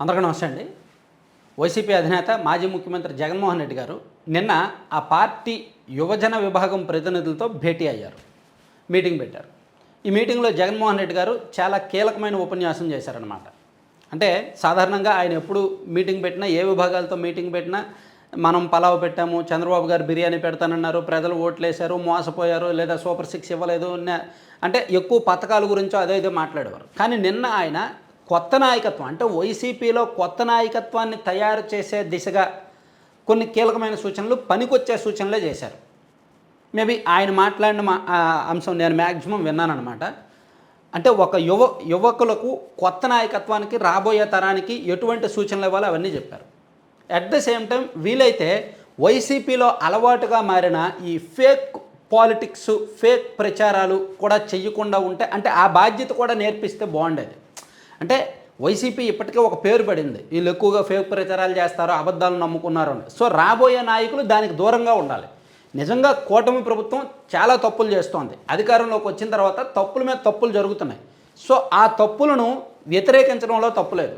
అందరికీ నమస్తే అండి. వైసీపీ అధినేత మాజీ ముఖ్యమంత్రి జగన్మోహన్ రెడ్డి గారు నిన్న ఆ పార్టీ యువజన విభాగం ప్రతినిధులతో భేటీ అయ్యారు. మీటింగ్ పెట్టారు. ఈ మీటింగ్లో జగన్మోహన్ రెడ్డి గారు చాలా కీలకమైన ఉపన్యాసం చేశారనమాట అంటే సాధారణంగా ఆయన ఎప్పుడు మీటింగ్ పెట్టినా ఏ విభాగాలతో మీటింగ్ పెట్టినా మనం పలావ్ పెట్టాము చంద్రబాబు గారు బిర్యానీ పెడతానన్నారు ప్రజలు ఓట్లేశారు మోసపోయారు లేదా సూపర్ సిక్స్ ఇవ్వలేదు అంటే ఎక్కువ పథకాల గురించో అదే ఇదే మాట్లాడేవారు. కానీ నిన్న ఆయన కొత్త నాయకత్వం అంటే వైసీపీలో కొత్త నాయకత్వాన్ని తయారు చేసే దిశగా కొన్ని కీలకమైన సూచనలు పనికొచ్చే సూచనలే చేశారు. మేబీ ఆయన మాట్లాడిన మా అంశం నేను మ్యాక్సిమం విన్నానమాట అంటే ఒక యువ యువకులకు కొత్త నాయకత్వానికి రాబోయే తరానికి ఎటువంటి సూచనలు ఇవ్వాలో అవన్నీ చెప్పారు. అట్ ద సేమ్ టైం వీలైతే వైసీపీలో అలవాటుగా మారిన ఈ ఫేక్ పాలిటిక్స్ ఫేక్ ప్రచారాలు కూడా చెయ్యకుండా ఉంటే అంటే ఆ బాధ్యత కూడా నేర్పిస్తే బాగుండేది. అంటే వైసీపీ ఇప్పటికే ఒక పేరు పడింది. వీళ్ళు ఎక్కువగా ఫేక్ ప్రచారాలు చేస్తారు అబద్ధాలు నమ్ముకున్నారు. అని సో రాబోయే నాయకులు దానికి దూరంగా ఉండాలి. నిజంగా కూటమి ప్రభుత్వం చాలా తప్పులు చేస్తోంది. అధికారంలోకి వచ్చిన తర్వాత తప్పుల మీద తప్పులు జరుగుతున్నాయి. సో ఆ తప్పులను వ్యతిరేకించడంలో తప్పులేదు.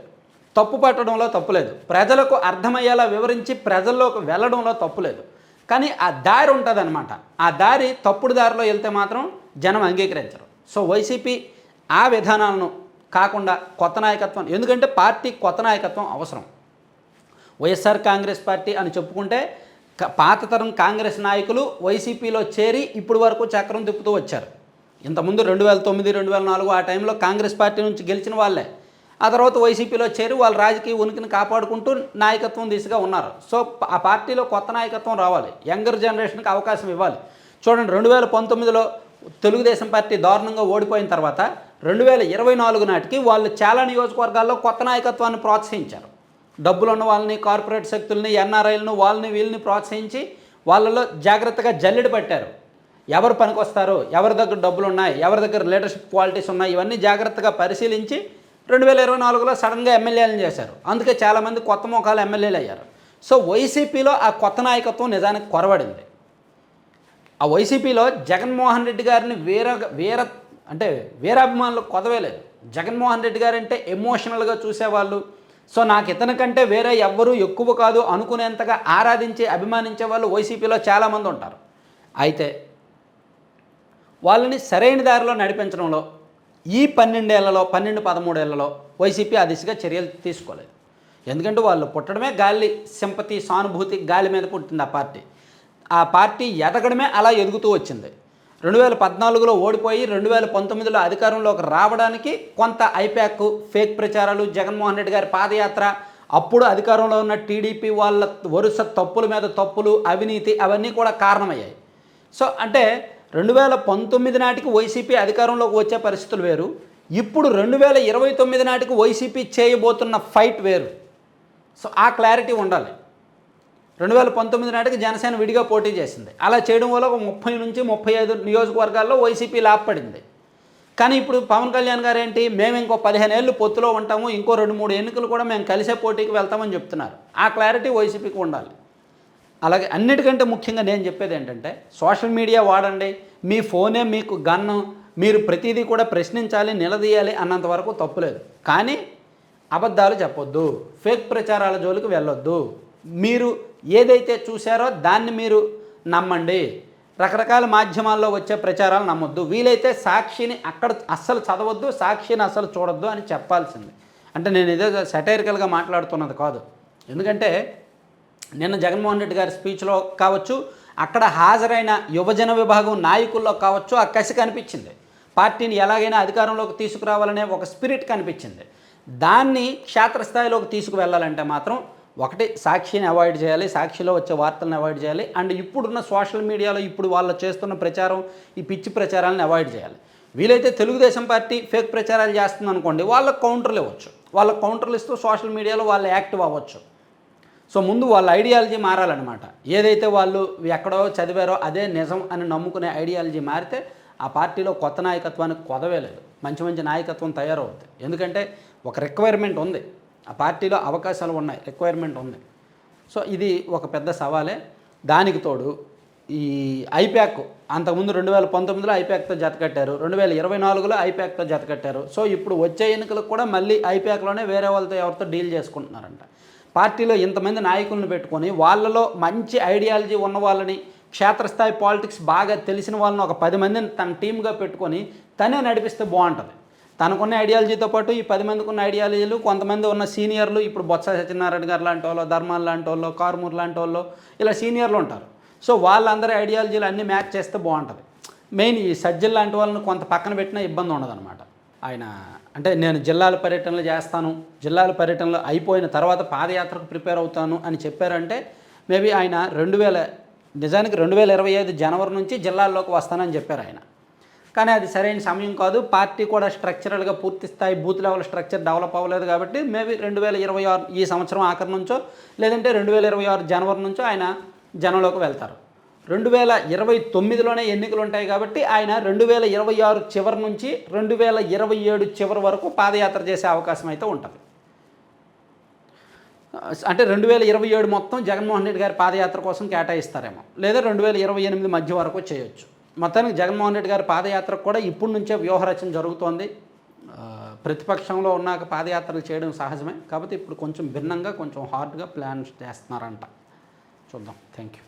తప్పు పట్టడంలో తప్పులేదు. ప్రజలకు అర్థమయ్యేలా వివరించి ప్రజల్లోకి వెళ్ళడంలో తప్పులేదు. కానీ ఆ దారి ఉంటుందన్నమాట. ఆ దారి తప్పుడు దారిలో వెళ్తే మాత్రం జనం అంగీకరించరు. సో వైసీపీ ఆ విధానాలను కాకుండా కొత్త నాయకత్వం. ఎందుకంటే పార్టీ కొత్త నాయకత్వం అవసరం. వైఎస్ఆర్ కాంగ్రెస్ పార్టీ అని చెప్పుకుంటే పాత తరం కాంగ్రెస్ నాయకులు వైసీపీలో చేరి ఇప్పుడు వరకు చక్రం తిప్పుతూ వచ్చారు. ఇంతకుముందు రెండు వేల తొమ్మిది రెండు వేల నాలుగు ఆ టైంలో కాంగ్రెస్ పార్టీ నుంచి గెలిచిన వాళ్ళే. ఆ తర్వాత వైసీపీలో చేరి వాళ్ళ రాజకీయ ఉనికిని కాపాడుకుంటూ నాయకత్వం దిశగా ఉన్నారు. సో ఆ పార్టీలో కొత్త నాయకత్వం రావాలి. యంగర్ జనరేషన్కి అవకాశం ఇవ్వాలి. చూడండి రెండు వేల పంతొమ్మిదిలో తెలుగుదేశం పార్టీ దారుణంగా ఓడిపోయిన తర్వాత రెండు వేల ఇరవై నాలుగు నాటికి వాళ్ళు చాలా నియోజకవర్గాల్లో కొత్త నాయకత్వాన్ని ప్రోత్సహించారు. డబ్బులున్న వాళ్ళని కార్పొరేట్ శక్తుల్ని ఎన్ఆర్ఐలను వాళ్ళని వీళ్ళని ప్రోత్సహించి వాళ్ళలో జాగ్రత్తగా జల్లెడ పట్టారు. ఎవరు పనికొస్తారు ఎవరి దగ్గర డబ్బులు ఉన్నాయి ఎవరి దగ్గర లీడర్షిప్ క్వాలిటీస్ ఉన్నాయి ఇవన్నీ జాగ్రత్తగా పరిశీలించి రెండు వేల ఇరవై నాలుగులో సడన్గా ఎమ్మెల్యేలను చేశారు. అందుకే చాలామంది కొత్త ముఖాలు ఎమ్మెల్యేలు అయ్యారు. సో వైసీపీలో ఆ కొత్త నాయకత్వం నిజానికి కొరవడింది. ఆ వైసీపీలో జగన్మోహన్ రెడ్డి గారిని వీర వీర అంటే వీరాభిమానులు కొదవేలేదు జగన్మోహన్ రెడ్డి గారు అంటే ఎమోషనల్గా చూసేవాళ్ళు. సో నాకు ఇతని కంటే వేరే ఎవ్వరూ ఎక్కువ కాదు అనుకునేంతగా ఆరాధించి అభిమానించే వాళ్ళు వైసీపీలో చాలామంది ఉంటారు. అయితే వాళ్ళని సరైన దారిలో నడిపించడంలో ఈ పన్నెండేళ్ళలో పన్నెండు పదమూడేళ్ళలో వైసీపీ ఆ దిశగా చర్యలు తీసుకోలేదు. ఎందుకంటే వాళ్ళు పుట్టడమే గాలి సింపతి సానుభూతి గాలి మీద పుట్టింది ఆ పార్టీ. ఆ పార్టీ ఎదగడమే అలా ఎదుగుతూ వచ్చింది. రెండు వేల పద్నాలుగులో ఓడిపోయి రెండు వేల పంతొమ్మిదిలో అధికారంలోకి రావడానికి కొంత ఐప్యాక్ ఫేక్ ప్రచారాలు జగన్మోహన్ రెడ్డి గారి పాదయాత్ర అప్పుడు అధికారంలో ఉన్న టీడీపీ వాళ్ళ వరుస తప్పుల మీద తప్పులు అవినీతి అవన్నీ కూడా కారణమయ్యాయి. సో అంటే రెండు వేల పంతొమ్మిది నాటికి వైసీపీ అధికారంలోకి వచ్చే పరిస్థితులు వేరు. ఇప్పుడు రెండు వేల ఇరవై తొమ్మిది నాటికి వైసీపీ చేయబోతున్న ఫైట్ వేరు. సో ఆ క్లారిటీ ఉండాలి. రెండు వేల పంతొమ్మిది నాటికి జనసేన విడిగా పోటీ చేసింది. అలా చేయడం వల్ల ఒక ముప్పై నుంచి ముప్పై ఐదు నియోజకవర్గాల్లో వైసీపీ లాభపడింది. కానీ ఇప్పుడు పవన్ కళ్యాణ్ గారు ఏంటి? మేము ఇంకో పదిహేను ఏళ్ళు పొత్తులో ఉంటాము ఇంకో రెండు మూడు ఎన్నికలు కూడా మేము కలిసే పోటీకి వెళ్తామని చెప్తున్నారు. ఆ క్లారిటీ వైసీపీకి ఉండాలి. అలాగే అన్నిటికంటే ముఖ్యంగా నేను చెప్పేది ఏంటంటే సోషల్ మీడియా వాడండి మీ ఫోనే మీకు గన్ను మీరు ప్రతిదీ కూడా ప్రశ్నించాలి నిలదీయాలి అన్నంత వరకు తప్పులేదు కానీ అబద్ధాలు చెప్పొద్దు ఫేక్ ప్రచారాల జోలికి వెళ్ళొద్దు. మీరు ఏదైతే చూశారో దాన్ని మీరు నమ్మండి. రకరకాల మాధ్యమాల్లో వచ్చే ప్రచారాలు నమ్మొద్దు. వీలైతే సాక్షిని అక్కడ అస్సలు చదవద్దు సాక్షిని అస్సలు చూడొద్దు అని చెప్పాల్సింది. అంటే నేను ఏదో సెటైరికల్గా మాట్లాడుతున్నది కాదు. ఎందుకంటే నిన్న జగన్మోహన్ రెడ్డి గారి స్పీచ్లో కావచ్చు అక్కడ హాజరైన యువజన విభాగం నాయకుల్లో కావచ్చు ఆ కసి కనిపించింది. పార్టీని ఎలాగైనా అధికారంలోకి తీసుకురావాలనే ఒక స్పిరిట్ కనిపించింది. దాన్ని క్షేత్రస్థాయిలోకి తీసుకువెళ్ళాలంటే మాత్రం ఒకటి సాక్షిని అవాయిడ్ చేయాలి సాక్షిలో వచ్చే వార్తలను అవాయిడ్ చేయాలి అండ్ ఇప్పుడున్న సోషల్ మీడియాలో ఇప్పుడు వాళ్ళు చేస్తున్న ప్రచారం ఈ పిచ్చి ప్రచారాలను అవాయిడ్ చేయాలి. వీలైతే తెలుగుదేశం పార్టీ ఫేక్ ప్రచారాలు చేస్తుంది అనుకోండి వాళ్ళకు కౌంటర్లు ఇవ్వచ్చు. వాళ్ళకు కౌంటర్లు ఇస్తూ సోషల్ మీడియాలో వాళ్ళు యాక్టివ్ అవ్వచ్చు. సో ముందు వాళ్ళ ఐడియాలజీ మారాలన్నమాట. ఏదైతే వాళ్ళు ఎక్కడో చదివారో అదే నిజం అని నమ్ముకునే ఐడియాలజీ మారితే ఆ పార్టీలో కొత్త నాయకత్వానికి కొదవే లేదు. మంచి మంచి నాయకత్వం తయారవుతుంది ఎందుకంటే ఒక రిక్వైర్మెంట్ ఉంది. ఆ పార్టీలో అవకాశాలు ఉన్నాయి రిక్వైర్మెంట్ ఉంది. సో ఇది ఒక పెద్ద సవాలే. దానికి తోడు ఈ ఐప్యాక్ అంతకుముందు రెండు వేల పంతొమ్మిదిలో ఐప్యాక్తో జతకట్టారు రెండు వేల ఇరవై నాలుగులో ఐప్యాక్తో జతకట్టారు సో ఇప్పుడు వచ్చే ఎన్నికలకు కూడా మళ్ళీ ఐప్యాక్లోనే వేరే వాళ్ళతో ఎవరితో డీల్ చేసుకుంటున్నారంట. పార్టీలో ఇంతమంది నాయకులను పెట్టుకొని వాళ్ళలో మంచి ఐడియాలజీ ఉన్న వాళ్ళని క్షేత్రస్థాయి పాలిటిక్స్ బాగా తెలిసిన వాళ్ళని ఒక పది మందిని తన టీమ్గా పెట్టుకొని తనే నడిపిస్తే బాగుంటుంది. తనకున్న ఐడియాలజీతో పాటు ఈ పది మందికి ఉన్న ఐడియాలజీలు కొంతమంది ఉన్న సీనియర్లు ఇప్పుడు బొత్స సత్యనారాయణ గారు లాంటి వాళ్ళు ధర్మాలు లాంటి వాళ్ళు కార్మూర్ లాంటి వాళ్ళు ఇలా సీనియర్లు ఉంటారు. సో వాళ్ళందరి ఐడియాలజీలు అన్నీ మ్యాచ్ చేస్తే బాగుంటుంది. మెయిన్ ఈ సజ్జల్ లాంటి వాళ్ళని కొంత పక్కన పెట్టినా ఇబ్బంది ఉండదన్నమాట. ఆయన అంటే నేను జిల్లాల పర్యటనలు చేస్తాను జిల్లాల పర్యటనలు అయిపోయిన తర్వాత పాదయాత్రకు ప్రిపేర్ అవుతాను అని చెప్పారంటే మేబీ ఆయన రెండు వేల నిజానికి రెండు వేల ఇరవై ఐదు జనవరి నుంచి జిల్లాల్లోకి వస్తానని చెప్పారు ఆయన. కానీ అది సరైన సమయం కాదు. పార్టీ కూడా స్ట్రక్చరల్గా పూర్తి స్థాయి బూత్ లెవెల్ స్ట్రక్చర్ డెవలప్ అవ్వలేదు కాబట్టి మేబీ రెండు వేల ఇరవై ఆరు ఈ సంవత్సరం ఆఖరి నుంచో లేదంటే రెండు వేల ఇరవై ఆరు జనవరి నుంచో ఆయన జనంలోకి వెళ్తారు. రెండు వేల ఇరవై తొమ్మిదిలోనే ఎన్నికలు ఉంటాయి కాబట్టి ఆయన రెండు వేల ఇరవై ఆరు చివరి నుంచి రెండు వేల ఇరవై ఏడు చివరి వరకు పాదయాత్ర చేసే అవకాశం అయితే ఉంటుంది. అంటే రెండు వేల ఇరవై ఏడు మొత్తం జగన్మోహన్ రెడ్డి గారి పాదయాత్ర కోసం కేటాయిస్తారేమో. లేదా రెండు వేల ఇరవై ఎనిమిది మధ్య వరకు చేయొచ్చు. మొత్తానికి జగన్మోహన్ రెడ్డి గారి పాదయాత్రకు కూడా ఇప్పటి నుంచే వ్యూహరచన జరుగుతోంది. ప్రతిపక్షంలో ఉన్నాక పాదయాత్రలు చేయడం సహజమే. కాబట్టి ఇప్పుడు కొంచెం భిన్నంగా కొంచెం హార్డ్గా ప్లాన్ చేస్తున్నారంట. చూద్దాం. Thank you